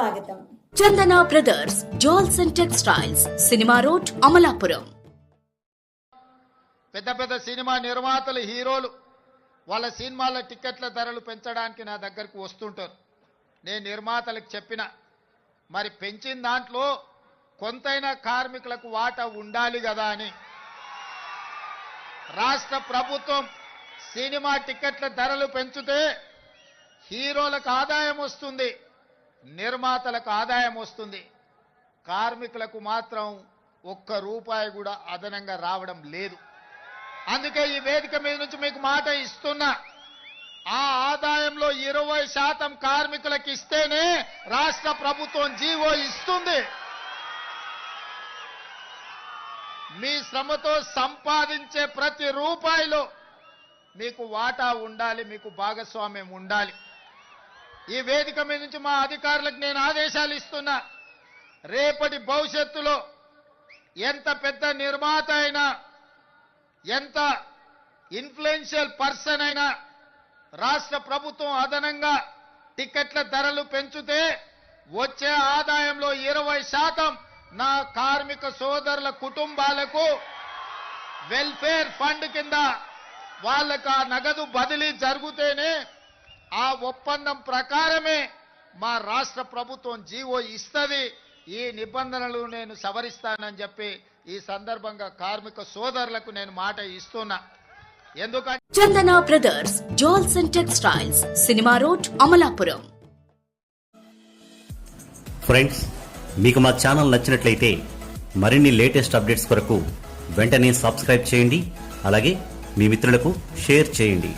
స్వాగతం. Chandana brothers jewels and textiles cinema road Amalapuram. పెద్ద పెద్ద సినిమా నిర్మాతలు హీరోలు వాళ్ళ సినిమాల టికెట్ల ధరలు పెంచడానికి నా దగ్గరకు వస్తుంటారు. నేను నిర్మాతలకు చెప్పిన మరి పెంచిన దాంట్లో కొంతైనా కార్మికులకు వాటా ఉండాలి కదా అని. రాష్ట్ర ప్రభుత్వం సినిమా టికెట్ల ధరలు పెంచితే హీరోలకు ఆదాయం వస్తుంది. నిర్మాతలకు ఆదాయం వస్తుంది. కార్మికులకు మాత్రం ఒక్క రూపాయి కూడా అదనంగా రావడం లేదు. అందుకే ఈ వేదిక మీద నుంచి మీకు మాట ఇస్తున్నా. ఆ ఆదాయంలో ఇరవై శాతం కార్మికులకు ఇస్తేనే రాష్ట్ర ప్రభుత్వం జీవో ఇస్తుంది. మీ శ్రమతో సంపాదించే ప్రతి రూపాయిలో మీకు వాటా ఉండాలి మీకు భాగస్వామ్యం ఉండాలి. ఈ వేదిక మీద నుంచి మా అధికారులకు నేను ఆదేశాలు ఇస్తున్నా. రేపటి భవిష్యత్తులో ఎంత పెద్ద నిర్మాత అయినా ఎంత ఇన్ఫ్లుయెన్షియల్ పర్సన్ అయినా రాష్ట్ర ప్రభుత్వం అదనంగా టికెట్ల ధరలు పెంచితే వచ్చే ఆదాయంలో ఇరవై శాతం నా కార్మిక సోదరుల కుటుంబాలకు వెల్ఫేర్ ఫండ్ కింద వాళ్ళకు ఆ నగదు బదిలీ జరిగితేనే ఆ ఒప్పందం ప్రకారమే మా రాష్ట్ర ప్రభుత్వం జీవో ఇస్తుంది. ఈ నిబంధనలు నేను సవరిస్తానని చెప్పి ఈ సందర్భంగా కార్మిక సోదరులకు నేను మాట ఇస్తున్నా. ఎందుకంటే Chandana brothers jewels and textiles cinema road Amalapuram. Friends మీకు మా ఛానల్ నచ్చినట్లయితే మరిన్ని లేటెస్ట్ అప్డేట్స్ కొరకు వెంటనే సబ్స్క్రైబ్ చేయండి. అలాగే మీ మిత్రులకు షేర్ చేయండి.